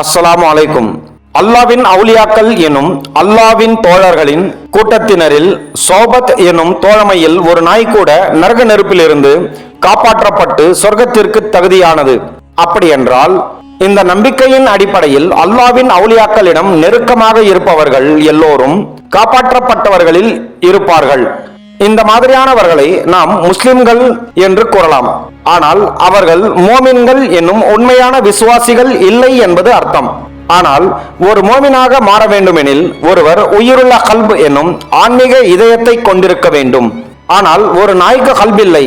அஸ்ஸலாமு அலைக்கும். அல்லாவின் அவுலியாக்கள் எனும் அல்லாவின் தோழர்களின் கூட்டத்தினரில் சோபத் எனும் தோழமையில் ஒரு நாய் கூட நரக நெருப்பிலிருந்து காப்பாற்றப்பட்டு சொர்க்கத்திற்கு தகுதியானது. அப்படி என்றால் இந்த நம்பிக்கையின் அடிப்படையில் அல்லாவின் அவுலியாக்களிடம் நெருக்கமாக இருப்பவர்கள் எல்லோரும் காப்பாற்றப்பட்டவர்களில் இருப்பார்கள். இந்த மாதிரியானவர்களை நாம் முஸ்லிம்கள் என்று கூறலாம். ஆனால் அவர்கள் மோமின்கள் என்னும் உண்மையான விசுவாசிகள் இல்லை என்பது அர்த்தம். ஆனால் ஒரு மோமினாக மாற வேண்டுமெனில் ஒருவர் உயிருள்ள கல்பு என்னும் ஆன்மீக இதயத்தை கொண்டிருக்க வேண்டும். ஆனால் ஒரு நாய்க்கு கல்பில்லை.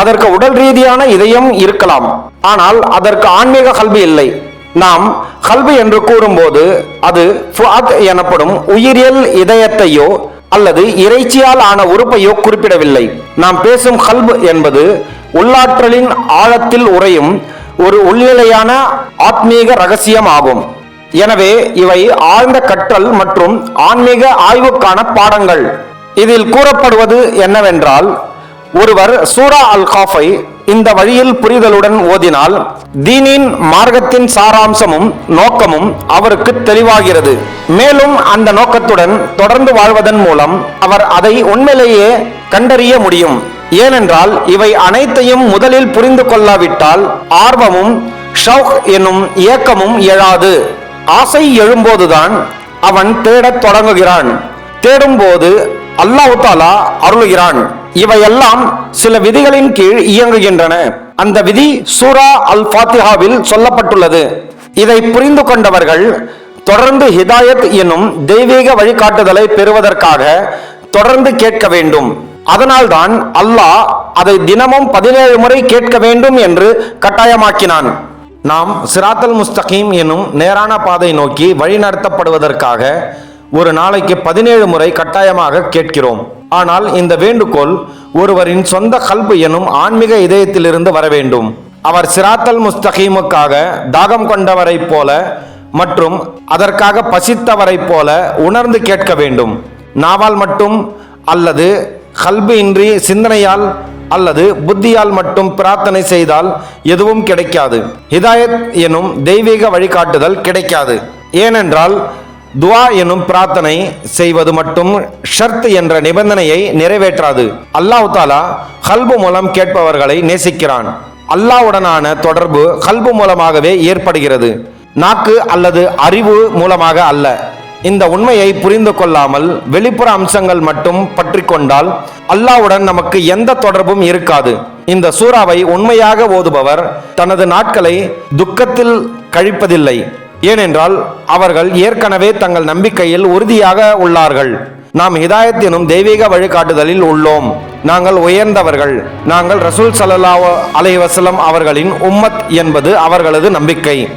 அதற்கு உடல் ரீதியான இதயம் இருக்கலாம். ஆனால் அதற்கு ஆன்மீக கல்வி இல்லை. நாம் கல்வி என்று கூறும்போது அது எனப்படும் உயிரியல் இதயத்தையோ அல்லது இறைச்சியால் ஆன உறுப்பையோ குறிப்பிடவில்லை. நாம் பேசும் கல்பு என்பது உள்ளாற்றலின் ஆழத்தில் உறையும் ஒரு உள்நிலையான ஆத்மீக ரகசியம் ஆகும் எனவே இவை ஆழ்ந்த கற்றல் மற்றும் ஆன்மீக ஆய்வுக்கான பாடங்கள். இதில் கூறப்படுவது என்னவென்றால் ஒருவர் சூரா அல் காஃபை இந்த வழியில் புரிதலுடன் ஓதினால் தீனின் மார்க்கத்தின் சாராம்சமும் நோக்கமும் அவருக்கு தெளிவாகிறது. மேலும் அந்த நோக்கத்துடன் தொடர்ந்து வாழ்வதன் மூலம் அவர் அதை உண்மையிலேயே கண்டறிய முடியும். ஏனென்றால் இவை அனைத்தையும் முதலில் புரிந்து கொள்ளாவிட்டால் ஆர்வமும் ஷவுக் என்னும் இயக்கமும் எழாது. ஆசை எழும்போதுதான் அவன் தேடத் தொடங்குகிறான். தேடும்போது அல்லாஹு தாலா அருளுகிறான். இவையெல்லாம் சில விதிகளின் கீழ் இயங்குகின்றன. அந்த விதி சூரா அல் ஃபாத்திஹாவில் சொல்லப்பட்டுள்ளது. இதை புரிந்து கொண்டவர்கள் தொடர்ந்து ஹிதாயத் என்னும் தெய்வீக வழிகாட்டுதலை பெறுவதற்காக தொடர்ந்து கேட்க வேண்டும். அதனால்தான் அல்லாஹ் அதை தினமும் பதினேழு முறை கேட்க வேண்டும் என்று கட்டாயமாக்கினான். நாம் சிராத்தல் முஸ்தகீம் என்னும் நேரான பாதை நோக்கி வழிநடத்தப்படுவதற்காக ஒரு நாளைக்கு பதினேழு முறை கட்டாயமாக கேட்கிறோம். ஆனால் இந்த வேண்டுகோள் ஒருவரின் சொந்த கல்பு எனும் ஆன்மீக இதயத்திலிருந்து வர வேண்டும். அவர் சிராத்தல் முஸ்தகீமுக்காக தாகம் கொண்டவரைப் போல மற்றும் அதற்காக பசித்தவரைப் போல உணர்ந்து கேட்க வேண்டும். நாவால் மட்டும் அல்லது கல்பு இன்றி சிந்தனையால் அல்லது புத்தியால் மட்டும் பிரார்த்தனை செய்தால் எதுவும் கிடைக்காது. ஹிதாயத் எனும் தெய்வீக வழிகாட்டுதல் கிடைக்காது. ஏனென்றால் துவா எனும் பிரார்த்தனை செய்வது மட்டும் ஷர்த் என்ற நிபந்தனையை நிறைவேற்றாது. அல்லாஹ் தாலா ஹல்பு மூலம் கேட்பவர்களை நேசிக்கிறான். அல்லாஹ்வுடனான தொடர்பு கல்பு மூலமாகவே ஏற்படுகிறது. நாக்கு அல்லது அறிவு மூலமாக அல்ல. இந்த உண்மையை புரிந்து கொள்ளாமல் வெளிப்புற அம்சங்கள் மட்டும் பற்றி கொண்டால் அல்லாவுடன் நமக்கு எந்த தொடர்பும் இருக்காது. இந்த சூறாவை உண்மையாக ஓதுபவர் தனது நாட்களை துக்கத்தில் கழிப்பதில்லை. ஏனென்றால் அவர்கள் ஏற்கனவே தங்கள் நம்பிக்கையில் உறுதியாக உள்ளார்கள். நாம் ஹிதாயத் எனும் தெய்வீக வழிகாட்டுதலில் உள்ளோம். நாங்கள் உயர்ந்தவர்கள். நாங்கள் ரசூல் சல்லா அலைவசலம் அவர்களின் உம்மத் என்பது அவர்களது நம்பிக்கை.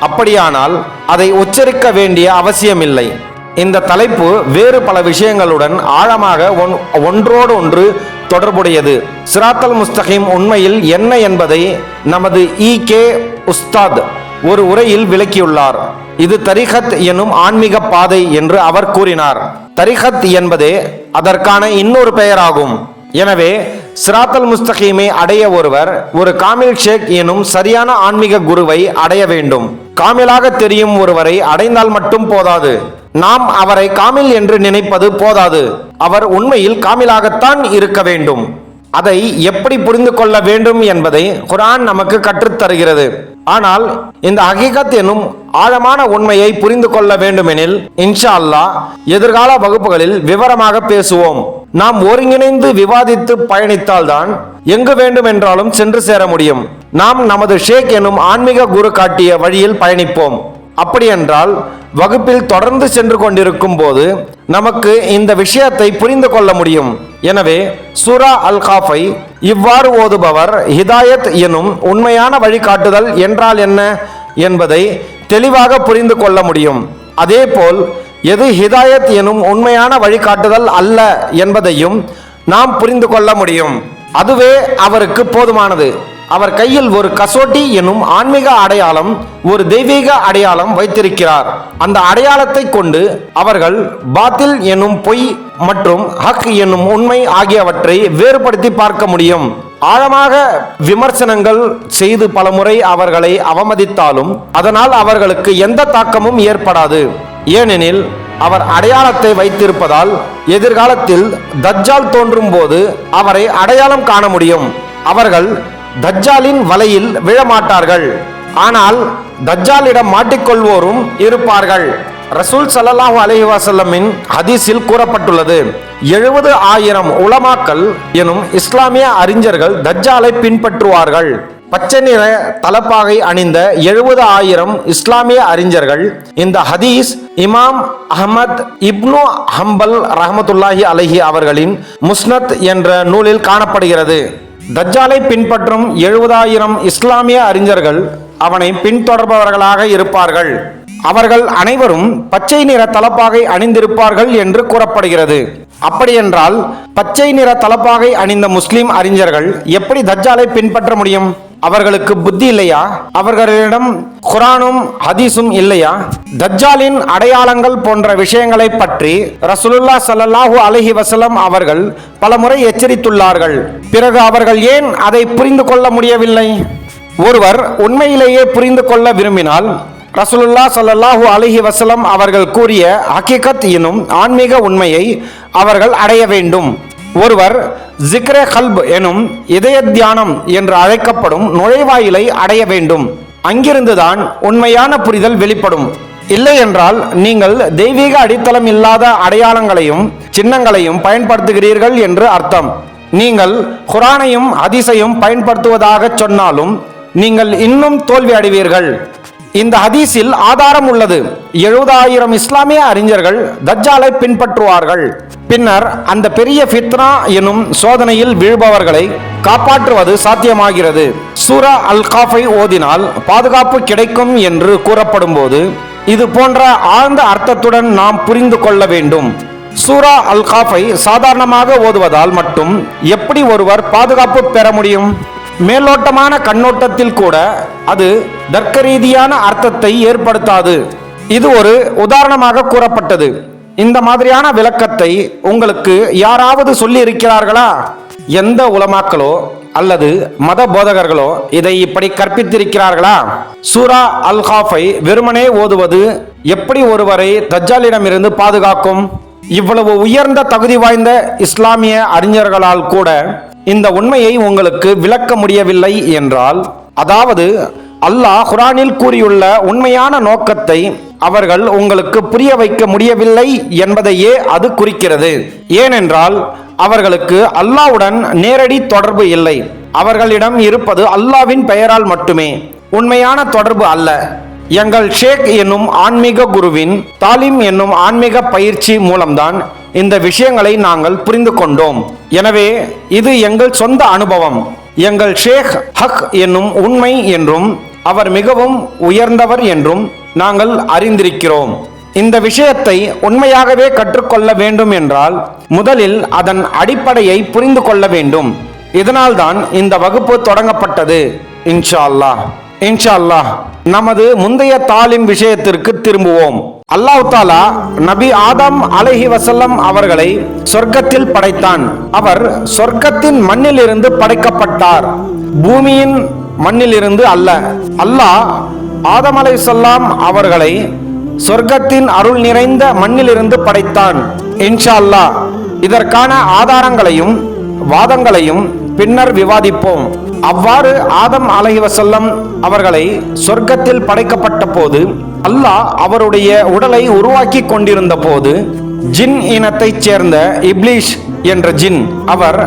அப்படியானால் அதை உச்சரிக்க வேண்டிய அவசியமில்லை. இந்த தலைப்பு வேறு பல விஷயங்களுடன் ஆழமாக ஒன்- ஒன்றோடு ஒன்று தொடர்புடையது. சிராத்தல் முஸ்தகிம் உண்மையில் என்ன என்பதை நமது இ கே உஸ்தாத் ஒரு உரையில் விளக்கியுள்ளார். இது தரிகத் எனும் ஆன்மீக பாதை என்று அவர் கூறினார். தரிகத் என்பதே அதற்கான இன்னொரு பெயராகும். எனவே சிராத்தல் முஸ்தகீமை அடைய ஒருவர் ஒரு காமில் ஷேக் எனும் சரியான ஆன்மீக குருவை அடைய வேண்டும். காமிலாக தெரியும் ஒருவரை அடைந்தால் மட்டும் போதாது. நாம் அவரை காமில் என்று நினைப்பது போதாது. அவர் உண்மையில் காமிலாகத்தான் இருக்க வேண்டும். அதை எப்படி புரிந்து கொள்ள வேண்டும் என்பதை குரான் நமக்கு கற்றுத் தருகிறது ஆனால் இந்த ஹகிகத் எனும் ஆழமான உண்மையை புரிந்து கொள்ள வேண்டுமெனில் இன்ஷா அல்லாஹ் எதிர்கால வகுப்புகளில் விவரமாக பேசுவோம். நாம் ஒருங்கிணைந்து விவாதித்து பயணித்தால்தான் எங்கு வேண்டுமென்றாலும் சென்று சேர முடியும். நாம் நமது ஷேக் எனும் ஆன்மீக குரு காட்டிய வழியில் பயணிப்போம். அப்படியென்றால் வகுப்பில் தொடர்ந்து சென்று கொண்டிருக்கும் போது நமக்கு இந்த விஷயத்தை புரிந்து கொள்ள முடியும். எனவே சூரா அல் காஃபை இவ்வாறு ஓதுபவர் ஹிதாயத் எனும் உண்மையான வழிகாட்டுதல் என்றால் என்ன? என்பதை தெளிவாக புரிந்து கொள்ள முடியும். அதேபோல் எது ஹிதாயத் எனும் உண்மையான வழிகாட்டுதல் அல்ல? என்பதையும் நாம் புரிந்து கொள்ள முடியும். அதுவே அவருக்கு போதுமானது. அவர் கையில் ஒரு கசோட்டி எனும் ஆன்மீக அடையாளம் ஒரு தெய்வீக அடையாளம் வைத்திருக்கிறார். அந்த அடையாளத்தை கொண்டு அவர்கள் பாத்தில் எனும் பொய் மற்றும் ஹக் என்னும் உண்மை ஆகியவற்றை வேறுபடுத்தி பார்க்க முடியும். ஆழமாக விமர்சனங்கள் செய்து பலமுறை அவர்களை அவமதித்தாலும் அதனால் அவர்களுக்கு எந்த தாக்கமும் ஏற்படாது. ஏனெனில் அவர் அடையாளத்தை வைத்திருப்பதால் எதிர்காலத்தில் தஜ்ஜால் தோன்றும் போது அவரை அடையாளம் காண முடியும். அவர்கள் தஜ்ஜாலின் வலையில் விழமாட்டார்கள். ஆனால் தஜ்ஜாலிடம் மாட்டிக்கொள்வோரும் இருப்பார்கள். ரசூல் ஸல்லல்லாஹு அலஹி வஸல்லமின் ஹதீஸில் கூறப்பட்டுள்ளது எழுபது ஆயிரம் உலமாக்கள் எனும் இஸ்லாமிய அறிஞர்கள் தஜ்ஜாலை பின்பற்றுவார்கள். பச்சை நிற தலப்பாகை அணிந்த எழுபது ஆயிரம் இஸ்லாமிய அறிஞர்கள் இந்த ஹதீஸ் இமாம் அஹமத் இப்னு ஹம்பல் ரஹமத்துல்லாஹி அலஹி அவர்களின் முஸ்னத் என்ற நூலில் காணப்படுகிறது. தஜ்ஜாலை பின்பற்றும் எழுபதாயிரம் இஸ்லாமிய அறிஞர்கள் அவனை பின்தொடர்பவர்களாக இருப்பார்கள். அவர்கள் அனைவரும் பச்சை நிற தலப்பாகை அணிந்திருப்பார்கள் என்று கூறப்படுகிறது. அப்படியென்றால் பச்சை நிற தலப்பாகை அணிந்த முஸ்லிம் அறிஞர்கள் எப்படி தஜ்ஜாலை பின்பற்ற முடியும்? அவர்களுக்கு புத்தி இல்லையா? அவர்களிடம் குரானும் ஹதீஸும் இல்லையா? தஜ்ஜாலின் அடையாளங்கள் போன்ற விஷயங்களை பற்றி ரசூலுல்லா சல்லாஹூ அலஹி வசலம் அவர்கள் பலமுறை எச்சரித்துள்ளார்கள். பிறகு அவர்கள் ஏன் அதை புரிந்து கொள்ள முடியவில்லை? ஒருவர் உண்மையிலேயே புரிந்து கொள்ள விரும்பினால் ரசூலுல்லா சல்லாஹூ அலஹி வசலம் அவர்கள் கூறிய ஹக்கீகத் எனும் ஆன்மீக உண்மையை அவர்கள் அடைய வேண்டும். ஒருவர் ஜிக்ரே கல்ப் எனும் இதய தியானம் என்று அழைக்கப்படும் நுழைவாயிலை அடைய வேண்டும். அங்கிருந்துதான் உண்மையான புரிதல் வெளிப்படும். இல்லை என்றால் நீங்கள் தெய்வீக அடித்தளம் இல்லாத அடையாளங்களையும் சின்னங்களையும் பயன்படுத்துகிறீர்கள் என்று அர்த்தம். நீங்கள் குரானையும் அதிசையும் பயன்படுத்துவதாக சொன்னாலும் நீங்கள் இன்னும் தோல்வி அடைவீர்கள் இந்த ஹதீஸில் ஆதாரம் உள்ளது. எழுபதாயிரம் இஸ்லாமிய அறிஞர்கள் தஜ்ஜாலை பின்பற்றுவார்கள். பின்னர் அந்த பெரிய ஃபித்னா எனும் சோதனையில் வீழ்பவர்களை காப்பாற்றுவது சாத்தியமாகிறது. சூரா அல் காஃபை ஓதினால் பாதுகாப்பு கிடைக்கும் என்று கூறப்படும் போது இது போன்ற ஆழ்ந்த அர்த்தத்துடன் நாம் புரிந்து கொள்ள வேண்டும். சூரா அல் காஃபை சாதாரணமாக ஓதுவதால் மட்டும் எப்படி ஒருவர் பாதுகாப்பு பெற முடியும்? மேலோட்டமான கண்ணோட்டத்தில் கூட அது தர்க்க ரீதியான அர்த்தத்தை ஏற்படுத்தாது. இது ஒரு உதாரணமாக கூறப்பட்டது. இந்த மாதிரியான விளக்கத்தை உங்களுக்கு யாராவது சொல்லி இருக்கிறார்களா எந்த உலமாக்களோ அல்லது மத போதகர்களோ இதை இப்படி கற்பித்திருக்கிறார்களா? சூரா அல் ஹாஃபை வெறுமனே ஓதுவது எப்படி ஒருவரை தஜ்ஜாலிடமிருந்து பாதுகாக்கும்? இவ்வளவு உயர்ந்த தகுதி வாய்ந்த இஸ்லாமிய அறிஞர்களால் கூட இந்த உண்மையை உங்களுக்கு விளக்க முடியவில்லை என்றால் அதாவது அல்லாஹ் குரானில் கூறியுள்ள உண்மையான நோக்கத்தை அவர்கள் உங்களுக்கு புரிய வைக்க முடியவில்லை என்பதையே அது குறிக்கிறது. ஏனென்றால் அவர்களுக்கு அல்லாஹ்வுடன் நேரடி தொடர்பு இல்லை. அவர்களிடம் இருப்பது அல்லாவின் பெயரால் மட்டுமே. உண்மையான தொடர்பு அல்ல. எங்கள் ஷேக் என்னும் ஆன்மீக குருவின் தாலிம் என்னும் ஆன்மீக பயிற்சி மூலம்தான் இந்த விஷயங்களை நாங்கள் புரிந்து கொண்டோம். எனவே இது எங்கள் சொந்த அனுபவம். எங்கள் ஷேக் ஹக் என்னும் உண்மை என்றும் அவர் மிகவும் உயர்ந்தவர் என்றும் நாங்கள் அறிந்திருக்கிறோம். இந்த விஷயத்தை உண்மையாகவே கற்றுக்கொள்ள வேண்டும் என்றால் முதலில் அதன் அடிப்படையை புரிந்து கொள்ள வேண்டும். இதனால்தான் இந்த வகுப்பு தொடங்கப்பட்டது. இன்ஷா அல்லாஹ். இன்ஷா அல்லாஹ் நமது முந்தைய தாலிம் விஷயத்திற்கு திரும்புவோம். அல்லாஹ் தாலா நபி ஆதம் அலைஹி வசல்லம் அவர்களை சொர்க்கத்தில் படைத்தான். அவர் சொர்க்கத்தின் மண்ணிலிருந்து படைக்கப்பட்டார். பூமியின் மண்ணிலிருந்து அல்ல. அல்லாஹ் ஆதம் அலைஹிஸ்ஸலாம் அவர்களை சொர்க்கத்தின் அருள் நிறைந்த மண்ணிலிருந்து படைத்தான். இன்ஷா அல்லாஹ் இதற்கான ஆதாரங்களையும் வாதங்களையும் பின்னர் விவாதிப்போம். அவ்வாறு ஆதம் அலைவசல்லம் அவர்களை சொர்க்கத்தில் படைக்கப்பட்ட போது அல்லாஹ் அவருடைய உடலை உருவாக்கி கொண்டிருந்த போது ஜின் இனத்தைச் சேர்ந்த இப்லீஷ் என்ற ஜின் அவர்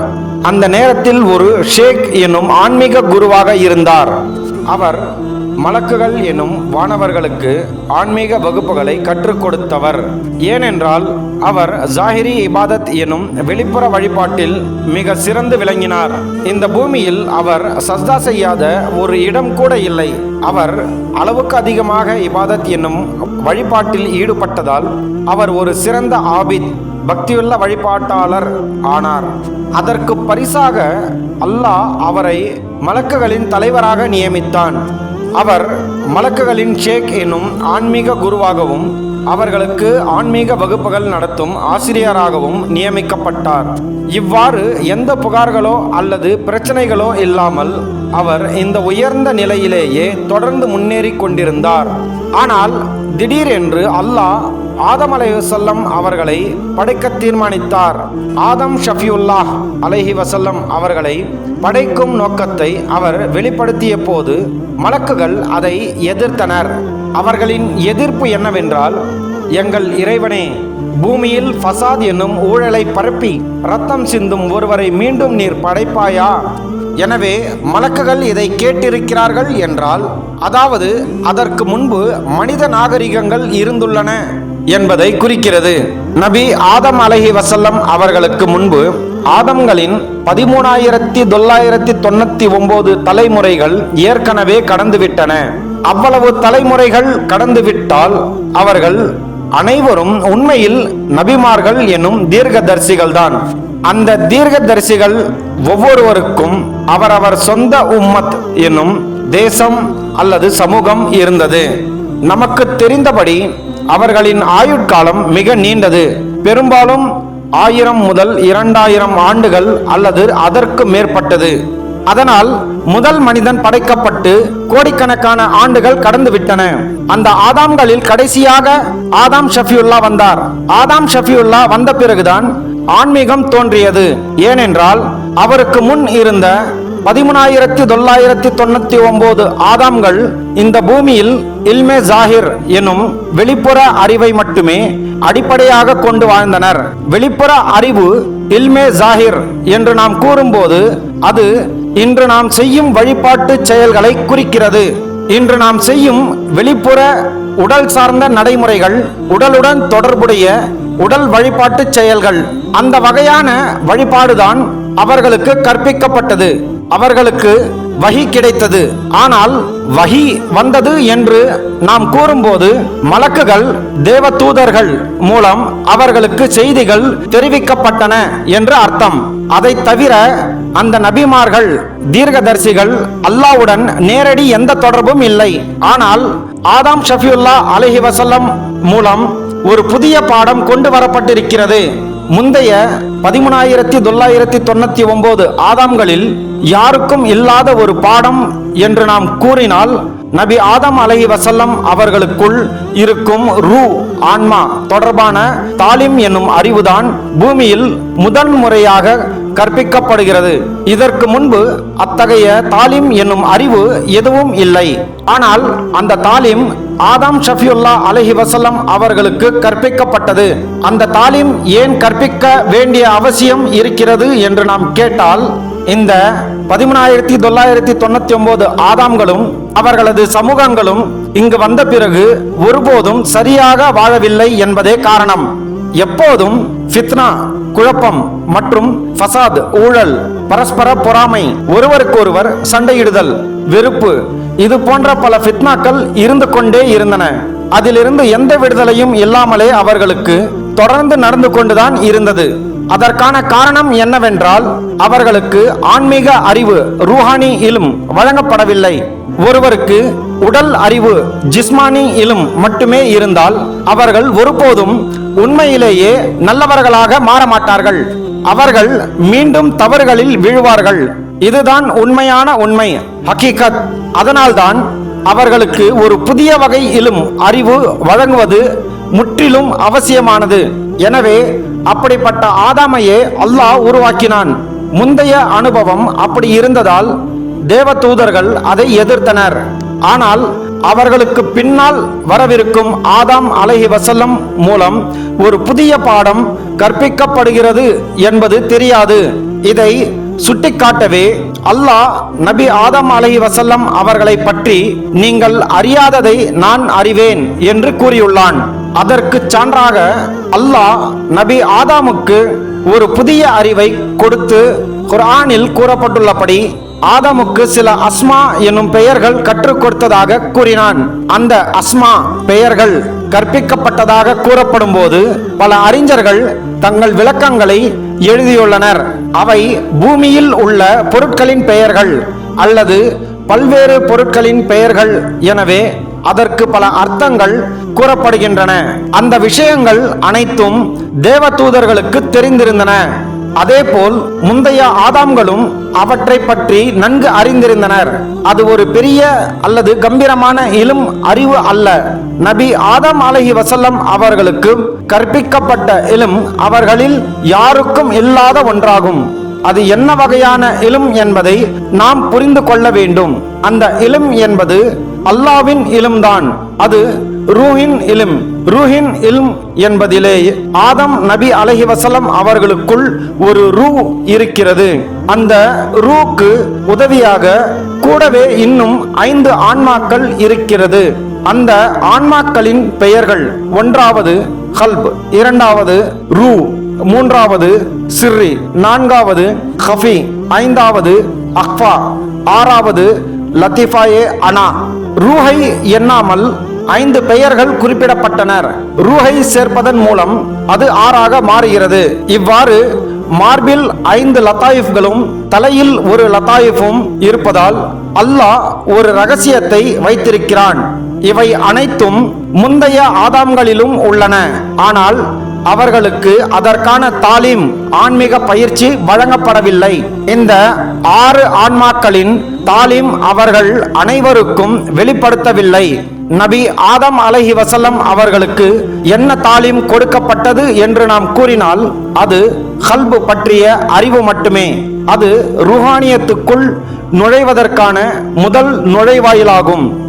அந்த நேரத்தில் ஒரு ஷேக் என்னும் ஆன்மீக குருவாக இருந்தார். அவர் மலக்குகள் எனும் வானவர்களுக்கு ஆன்மீக வகுப்புகளை கற்றுக் கொடுத்தவர். ஏனென்றால் அவர் ஜாஹிரி இபாதத் எனும் வெளிப்புற வழிபாட்டில் மிக சிறந்து விளங்கினார். இந்த பூமியில் அவர் சஸ்தா செய்யாத ஒரு இடம் கூட இல்லை. அவர் அளவுக்கு அதிகமாக இபாதத் என்னும் வழிபாட்டில் ஈடுபட்டதால் அவர் ஒரு சிறந்த ஆபித் பக்தியுள்ள வழிபாட்டாளர் ஆனார். அதற்கு பரிசாக அல்லாஹ் அவரை மலக்குகளின் தலைவராக நியமித்தான். அவர் மலக்குகளின் ஷேக் எனும் ஆன்மீக குருவாகவும் அவர்களுக்கு ஆன்மீக வகுப்புகள் நடத்தும் ஆசிரியராகவும் நியமிக்கப்பட்டார். இவ்வாறு எந்த புகார்களோ அல்லது பிரச்சனைகளோ இல்லாமல் அவர் இந்த உயர்ந்த நிலையிலேயே தொடர்ந்து முன்னேறி கொண்டிருந்தார். ஆனால் திடீரென்று அல்லாஹ் ஆதம் அலைவசல்லம் அவர்களை படைக்க தீர்மானித்தார். ஆதம் ஷஃபியுல்லாஹ் அலைஹி வசல்லம் அவர்களை படைக்கும் நோக்கத்தை அவர் வெளிப்படுத்திய போது மலக்குகள் அதை எதிர்த்தனர். அவர்களின் எதிர்ப்பு என்னவென்றால் எங்கள் இறைவனே பூமியில் ஃபசாத் என்னும் ஊழலை பரப்பி ரத்தம் சிந்தும் ஒருவரை மீண்டும் நீர் படைப்பாயா? எனவே மலக்குகள் இதை கேட்டிருக்கிறார்கள் என்றால் அதாவது அதற்கு முன்பு மனித நாகரிகங்கள் இருந்துள்ளன. என்பதை குறிக்கிறது. நபி ஆதம் அலஹி வசல்லம் அவர்களுக்கு முன்பு ஆதம்களின் பதிமூணாயிரத்தி தொள்ளாயிரத்தி தொண்ணூத்தி ஒன்பது தலைமுறைகள் ஏற்கனவே கடந்துவிட்டன. அவ்வளவு தலைமுறைகள் கடந்துவிட்டால் அவர்கள் அனைவரும் உண்மையில் நபிமார்கள் எனும் தீர்க்கதரிசிகள்தான். அந்த தீர்க்கதரிசிகள் ஒவ்வொருவருக்கும் அவரவர் சொந்த உம்மத் என்னும் தேசம் அல்லது சமூகம் இருந்தது. நமக்கு தெரிந்தபடி அவர்களின் ஆயுட்காலம் மிக நீண்டது. பெரும்பாலும் ஆயிரம் முதல் இரண்டாயிரம் ஆண்டுகள் அல்லது அதற்கு மேற்பட்டது. அதனால் முதல் மனிதன் படைக்கப்பட்டு கோடிக்கணக்கான ஆண்டுகள் கடந்துவிட்டன. அந்த ஆதாம்களில் கடைசியாக ஆதாம் ஷஃபியுல்லா வந்தார். ஆதாம் ஷஃபியுல்லா வந்த பிறகுதான் ஆன்மீகம் தோன்றியது. ஏனென்றால் அவருக்கு முன் இருந்த பதிமூணாயிரத்தி தொள்ளாயிரத்தி தொண்ணூத்தி ஒன்பது ஆதாம்கள் இந்த பூமியில் இல்மே ஜாகிர் எனும் வெளிப்புற அறிவை மட்டுமே அடிப்படையாக கொண்டு வாழ்ந்தனர். வெளிப்புற அறிவு இல்மே ஜாகிர் என்று நாம் கூறும்போது அது இன்று நாம் செய்யும் வழிபாட்டு செயல்களை குறிக்கிறது. இன்று நாம் செய்யும் வெளிப்புற உடல் சார்ந்த நடைமுறைகள் உடலுடன் தொடர்புடைய உடல் வழிபாட்டு செயல்கள் அந்த வகையான வழிபாடுதான் அவர்களுக்கு கற்பிக்கப்பட்டது. அவர்களுக்கு வகி கிடைத்தது. ஆனால் வகி வந்தது என்று நாம் கூறும்போது மலக்குகள் தேவ தூதர்கள் மூலம் அவர்களுக்கு செய்திகள் தெரிவிக்கப்பட்டன என்று அர்த்தம். அதை தவிர அந்த நபிமார்கள் தீர்க்கதரிசிகள் அல்லாவுடன் நேரடி எந்த தொடர்பும் இல்லை. ஆனால் ஆதாம் ஷஃபியுல்லா அலஹி வசல்லம் மூலம் ஒரு புதிய பாடம் கொண்டு வரப்பட்டிருக்கிறது. முந்தைய பதிமூணாயிரத்தி தொள்ளாயிரத்தி தொண்ணூத்தி ஒன்பது ஆதாம்களில் யாருக்கும் இல்லாத ஒரு பாடம் என்று நாம் கூறினால் நபி ஆதம் அலஹி வசல்லம் அவர்களுக்குள் இருக்கும் ரூ ஆன்மா தொடர்பான தாலிம் என்னும் அறிவுதான் பூமியில் முதன் முறையாக கற்பிக்கப்படுகிறது. இதற்கு முன்பு அத்தகைய தாலிம் என்னும் அறிவு எதுவும் இல்லை. ஆனால் அந்த தாலிம் ஆதாம் ஷஃபியுல்லா அலஹி வசல்லம் அவர்களுக்கு கற்பிக்கப்பட்டது. அந்த தாலிம் ஏன் கற்பிக்க வேண்டிய அவசியம் இருக்கிறது என்று நாம் கேட்டால் இந்த பதிமூணாயிரத்தி தொள்ளாயிரத்தி தொண்ணூத்தி ஒன்பது ஆதாம்களும் அவர்களது சமூகங்களும் இங்கு வந்த பிறகு ஒருபோதும் சரியாக வாழவில்லை என்பதே காரணம். எப்போதும் ஃபித்னா குழப்பம் மற்றும் ஃபசாத் ஊழல் பரஸ்பர பொறாமை ஒருவருக்கொருவர் சண்டையிடுதல் வெறுப்பு இது போன்ற பல ஃபித்னாக்கள் இருந்து கொண்டே இருந்தன. அதிலிருந்து எந்த விடுதலையும் இல்லாமலே அவர்களுக்கு தொடர்ந்து நடந்து கொண்டுதான் இருந்தது. அதற்கான காரணம் என்னவென்றால் அவர்களுக்கு ஆன்மீக அறிவு ரூஹானி இலும் வழங்கப்படவில்லை. ஒருவருக்கு உடல் அறிவு ஜிஸ்மானி இலும் மட்டுமே இருந்தால் அவர்கள் ஒருபோதும் உண்மையிலேயே நல்லவர்களாக மாற மாட்டார்கள் அவர்கள் மீண்டும் தவறுகளில் விழுவார்கள். இதுதான் உண்மையான உண்மை. ஹக்கீகத் அதனால்தான் அவர்களுக்கு ஒரு புதிய வகை இலும் அறிவு வழங்குவது முற்றிலும் அவசியமானது. எனவே அப்படிப்பட்ட ஆதாமையே அல்லாஹ் உருவாக்கினான். முந்தைய அனுபவம் அப்படி இருந்ததால் தேவ தூதர்கள் அதை எதிர்த்தனர். ஆனால் அவர்களுக்கு பின்னால் வரவிருக்கும் ஆதாம் அலஹி வசல்லம் மூலம் ஒரு புதிய பாடம் கற்பிக்கப்படுகிறது என்பது தெரியாது. இதை சுட்டிக்காட்டவே அல்லாஹ் நபி ஆதம் அலஹி வசல்லம் அவர்களை பற்றி நீங்கள் அறியாததை நான் அறிவேன் என்று கூறியுள்ளான். அதற்கு சான்றாக அல்லாஹ் நபி ஆதாமுக்கு ஒரு புதிய அறிவை கொடுத்து குரானில் கூறப்பட்டுள்ளபடி ஆதமுக்கு சில அஸ்மா என்னும் பெயர்கள் கற்றுக் கொடுத்ததாக கூறினான். அந்த அஸ்மா பெயர்கள் கற்பிக்கப்பட்டதாக கூறப்படும் போது பல அறிஞர்கள் தங்கள் விளக்கங்களை எழுதியுள்ளனர். அவை பூமியில் உள்ள பொருட்களின் பெயர்கள் அல்லது பல்வேறு பொருட்களின் பெயர்கள். எனவே அதற்கு பல அர்த்தங்கள் கூறப்படுகின்றன. அந்த விஷயங்கள் அனைத்தும் தேவதூதர்களுக்கு தெரிந்திருந்தன. அதேபோல் முந்தைய ஆதாம்களும் அவற்றை பற்றி நன்கு அறிந்திருந்தனர். அது ஒரு பெரிய அல்லது கம்பீரமான இலும் அறிவு அல்ல. நபி ஆதாம் அலஹி வசல்லம் அவர்களுக்கு கற்பிக்கப்பட்ட இலும் அவர்களில் யாருக்கும் இல்லாத ஒன்றாகும். அது என்ன வகையான இலும் என்பதை நாம் புரிந்து கொள்ள வேண்டும். அந்த இலும் என்பது அல்லாவின் இலும்தான். அது ரூஹின் இலும். ரூஹின் இல்ம் என்பதிலே ஆதம் நபி அலஹி வசலம் அவர்களுக்குள் ஒரு ரூ இருக்கிறது. அந்த ரூக்கு உதவியாக கூடவே இன்னும் ஐந்து ஆன்மாக்கள் இருக்கிறது. அந்த ஆன்மாக்களின் பெயர்கள் ஒன்றாவது ஹல்ப் இரண்டாவது ரூ மூன்றாவது சிர்ரி நான்காவது ஹஃபி ஐந்தாவது அக்ஃபா ஆறாவது லத்திஃபாயே அனா. ரூஹை எண்ணாமல் ஐந்து பெயர்கள் குறிப்பிடப்பட்டனர். ரூஹை சேர்ப்பதன் மூலம் அது ஆறாக மாறுகிறது. இவ்வாறு மார்பில் ஐந்து லத்தாயிஃப்களும் தலையில் ஒரு லத்தாயிஃபும் இருப்பதால் அல்லாஹ் ஒரு ரகசியத்தை வைத்திருக்கிறான். இவை அனைத்தும் முந்தைய ஆதாம்களிலும் உள்ளன. ஆனால் அவர்களுக்கு அதற்கான தாலீம் ஆன்மீக பயிற்சி வழங்கப்படவில்லை. இந்த ஆறு ஆன்மாக்களின் தாலீம் அவர்கள் அனைவருக்கும் வெளிப்படுத்தவில்லை. நபி ஆதம் அலஹி வசல்லம் அவர்களுக்கு என்ன தாலீம் கொடுக்கப்பட்டது என்று நாம் கூறினால் அது ஹல்பு பற்றிய அறிவு மட்டுமே. அது ருஹானியத்துக்குள் நுழைவதற்கான முதல் நுழைவாயிலாகும்.